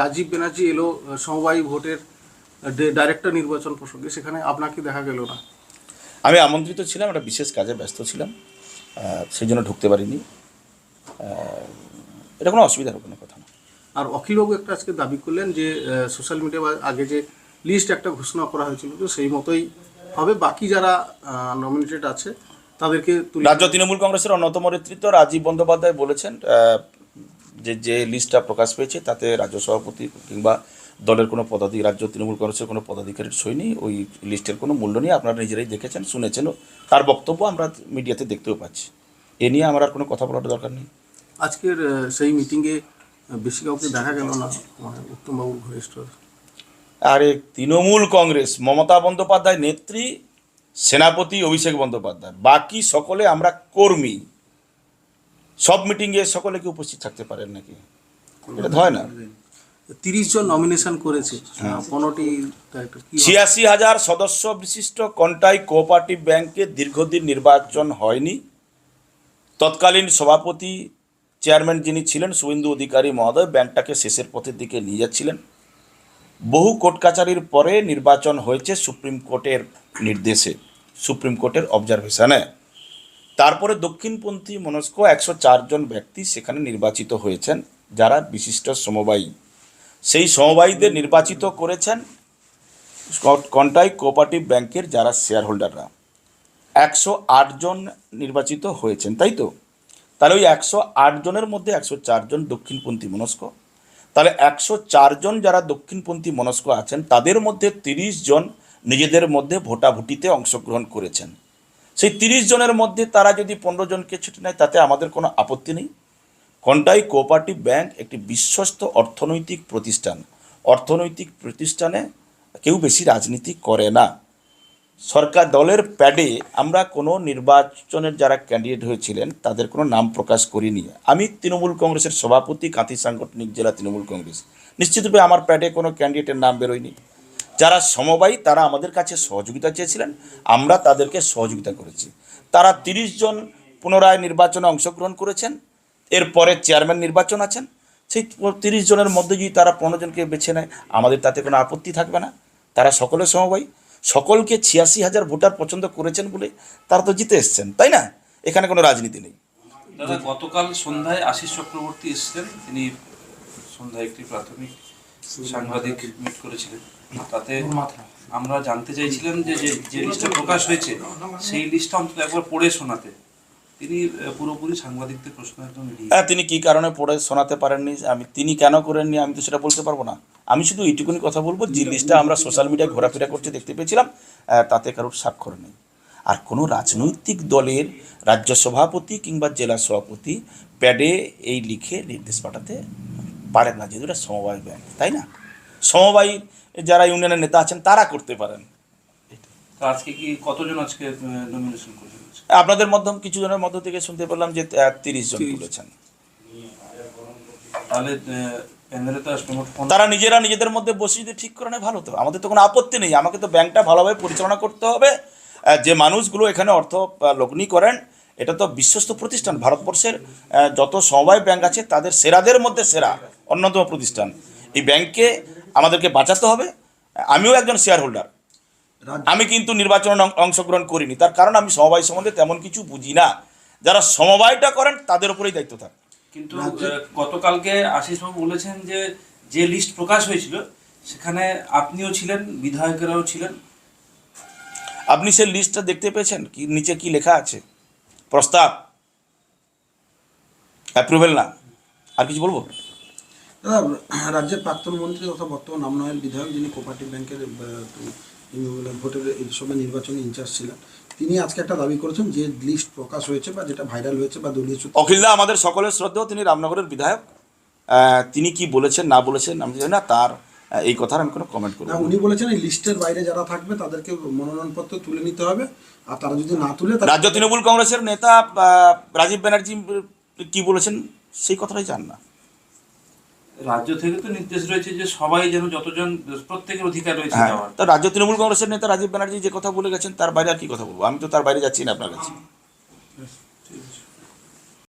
রাজীব ব্যানার্জি এলো সমবায়ী ভোটের ডাইরেক্টর নির্বাচন প্রসঙ্গে। সেখানে আপনাকে দেখা গেল না। আমি আমন্ত্রিত ছিলাম একটা বিশেষ কাজে ব্যস্ত ছিলাম। সেই জন্য ঢুকতে পারিনি। এটা কোনো অসুবিধার কোনো কথা না। আর অখিলবাবু একটা আজকে দাবি করলেন যে সোশ্যাল মিডিয়া আগে যে লিস্ট একটা ঘোষণা করা হয়েছিল তো সেই মতোই হবে। বাকি যারা নমিনেটেড আছে তাদেরকে রাজ্য তৃণমূল কংগ্রেসের অন্যতম নেতৃত্ব রাজীব বন্দ্যোপাধ্যায় বলেছেন যে যে লিস্টটা প্রকাশ পেয়েছে তাতে রাজ্য সভাপতি কিংবা দলের কোনো পদাধিকারী রাজ্য তৃণমূল কংগ্রেসের কোনো পদাধিকারীর সই নেই ওই লিস্টের কোনো মূল্য নেই আপনারা নিজেরাই দেখেছেন শুনেছেনও তার বক্তব্য আমরা মিডিয়াতে দেখতেও পাচ্ছি। এ নিয়ে আমার আর কোনো কথা বলার দরকার নেই। আজকের সেই মিটিংয়ে বেশি কাউকে দেখা গেল না মানে উত্তমবাবুর ঘনিষ্ঠ আরে তৃণমূল কংগ্রেস মমতা বন্দ্যোপাধ্যায় নেত্রী সেনাপতি অভিষেক বন্দ্যোপাধ্যায় বাকি সকলে আমরা কর্মী। সব মিটিংয়ে সকলে কি উপস্থিত থাকতে পারেন নাকি? এটা হয় না। তিরিশ জন নমিনেশন করেছে। পনেরোটি ছিয়াশি হাজার সদস্য বিশিষ্ট কন্টাই কোঅপারেটিভ ব্যাংকে দীর্ঘদিন নির্বাচন হয়নি। তৎকালীন সভাপতি চেয়ারম্যান যিনি ছিলেন শুভেন্দু অধিকারী মহোদয় ব্যাংকটাকে শেষের পথের দিকে নিয়ে যাচ্ছিলেন। বহু কোর্ট কাচারির পরে নির্বাচন হয়েছে সুপ্রিম কোর্টের নির্দেশে। সুপ্রিম কোর্টের অবজারভেশনে তারপরে দক্ষিণপন্থী মনস্ক একশো চারজন ব্যক্তি সেখানে নির্বাচিত হয়েছেন, যারা বিশিষ্ট সমবায়ী। সেই সমবায়ীদের নির্বাচিত করেছেন কন্টাই কোঅপারেটিভ ব্যাংকের যারা শেয়ার হোল্ডাররা একশো জন নির্বাচিত হয়েছেন, তাই তো? তাহলে ওই একশো আট জনের মধ্যে একশো চারজন দক্ষিণপন্থী মনস্ক। তাহলে একশো চারজন যারা দক্ষিণপন্থী মনস্ক আছেন, তাদের মধ্যে তিরিশ জন নিজেদের মধ্যে ভোটাভুটিতে অংশগ্রহণ করেছেন। সেই তিরিশ জনের মধ্যে তারা যদি পনেরো জনকে ছুটে নেয়, তাতে আমাদের কোনো আপত্তি নেই। কন্টাই কোঅপারেটিভ ব্যাংক একটি বিশ্বস্ত অর্থনৈতিক প্রতিষ্ঠান। অর্থনৈতিক প্রতিষ্ঠানে কেউ বেশি রাজনীতি করে না। সরকার দলের প্যাডে আমরা কোনো নির্বাচনের যারা ক্যান্ডিডেট হয়েছিলেন, তাদের কোনো নাম প্রকাশ করিনি। আমি তৃণমূল কংগ্রেসের সভাপতি কাঁথি সাংগঠনিক জেলা তৃণমূল কংগ্রেস। নিশ্চিতরূপে আমার প্যাডে কোনো ক্যান্ডিডেটের নাম বেরোয়নি। যারা সমবায়ী, তারা আমাদের কাছে সহযোগিতা চেয়েছিলেন, আমরা তাদেরকে সহযোগিতা করেছি। তারা তিরিশ জন পুনরায় নির্বাচনে অংশগ্রহণ করেছেন, এরপরে চেয়ারম্যান নির্বাচন আছেন। সেই তিরিশ জনের মধ্যে যদি তারা পনেরো জনকে বেছে নেয়, আমাদের তাতে কোনো আপত্তি থাকবে না। তারা সকলে সমবায়ী। সকলকে ছিয়াশি হাজার ভোটার পছন্দ করেছেন বলে তারা তো জিতে এসছেন, তাই না? এখানে কোনো রাজনীতি নেই। গতকাল সন্ধ্যায় আশিস চক্রবর্তী এসেছিলেন তিনি সন্ধ্যায় একটি প্রাথমিক সাংবাদিক মিট করেছিলেন। তাতে আমরা জানতে চাইছিলাম যে যে- লিস্টটা প্রকাশ হয়েছে সেই লিস্টটা অন্তত একবার পড়ে শোনাতে। তিনি পুরোপুরি সাংবাদিকদের প্রশ্ন একদম হ্যাঁ তিনি কি কারণে পড়ে শোনাতে পারেননি? আমি তিনি কেন করেননি? আমি তো সেটা বলতে পারব না। আমি শুধু এইটুকুনি কথা বলব যে লিস্টটা আমরা সোশ্যাল মিডিয়ায় ঘোরাফেরা করতে দেখতে পেয়েছিলাম তাতে কারোর স্বাক্ষর নেই। আর কোনো রাজনৈতিক দলের রাজ্য সভাপতি কিংবা জেলা সভাপতি প্যাডে এই লিখে নির্দেশ পাঠাতে পারেন না যেহেতু এটা সমবায় ব্যাংক তাই না? সমবায় যারা ইউনিয়নের নেতা আছেন তারা করতে পারেন। আজকে কি কতজন আজকে নমিনেশন করেছেন? আপনাদের মাধ্যম কিছু জনের মধ্য থেকে শুনতে পেলাম যে তিরিশ জন তুলেছেন। তাহলে তারা নিজেরা নিজেদের মধ্যে বসে যদি ঠিক করে ভালো তো। আমাদের তো কোনো আপত্তি নেই। আমাকে তো ব্যাংকটা ভালোভাবে পরিচালনা করতে হবে। যে মানুষগুলো এখানে অর্থ লগ্নি করেন এটা তো বিশ্বস্ত প্রতিষ্ঠান। ভারতবর্ষের যত সমবায় ব্যাংক আছে তাদের সেরাদের মধ্যে সেরা। অন্যতম প্রতিষ্ঠান। এই ব্যাংককে আমাদেরকে বাঁচাতে হবে। আমিও একজন শেয়ার হোল্ডার আমি কিন্তু নির্বাচনে অংশগ্রহণ করিনি। তার কারণ আমি সমবায় সম্বন্ধে তেমন কিছু বুঝি না। যারা সমবায়টা করেন তাদের উপরেই দায়িত্ব থাকে। কিন্তু গতকালকে আশিসবাবু বলেছেন যে যে লিস্ট প্রকাশ হয়েছিল সেখানে আপনিও ছিলেন বিধায়কেরাও ছিলেন। আপনি সেই লিস্টটা দেখতে পেয়েছেন? কি নিচে কি লেখা আছে? প্রস্তাব? অ্যাপ্রুভেল না? আর কিছু বলব? দাদা রাজ্যের প্রাক্তন মন্ত্রী তথা বর্তমান নামনয়ের বিধায়ক যিনি কোপারেটিভ ব্যাংকের এই ভোটের এই সময় নির্বাচনে ইনচার্জ ছিলেন তিনি আজকে একটা দাবি করেছেন যে লিস্ট প্রকাশ হয়েছে বা যেটা ভাইরাল হয়েছে বা দলীয় অখিলদা আমাদের সকলের শ্রদ্ধেয় তিনি রামনগরের বিধায়ক। তিনি কি বলেছেন না বলেছেন আমি জানি না তার এই কথার আমি কোনো কমেন্ট করি উনি বলেছেন এই লিস্টের বাইরে যারা থাকবে তাদেরকে মনোনয়নপত্র তুলে নিতে হবে আর তারা যদি না তুলে রাজ্য তৃণমূল কংগ্রেসের নেতা রাজীব ব্যানার্জি কি বলেছেন সেই কথাটাই জান না। রাজ্য থেকে তো নির্দেশ রয়েছে যে সবাই যেন যতজন প্রত্যেকের অধিকার রয়েছে হ্যাঁ যাওয়ার। তো রাজ্য তৃণমূল কংগ্রেসের নেতা রাজীব ব্যানার্জি যে কথা বলে গেছেন তার বাইরে আর কি কথা বলব? আমি তো তার বাইরে যাচ্ছি না আপনার কাছে।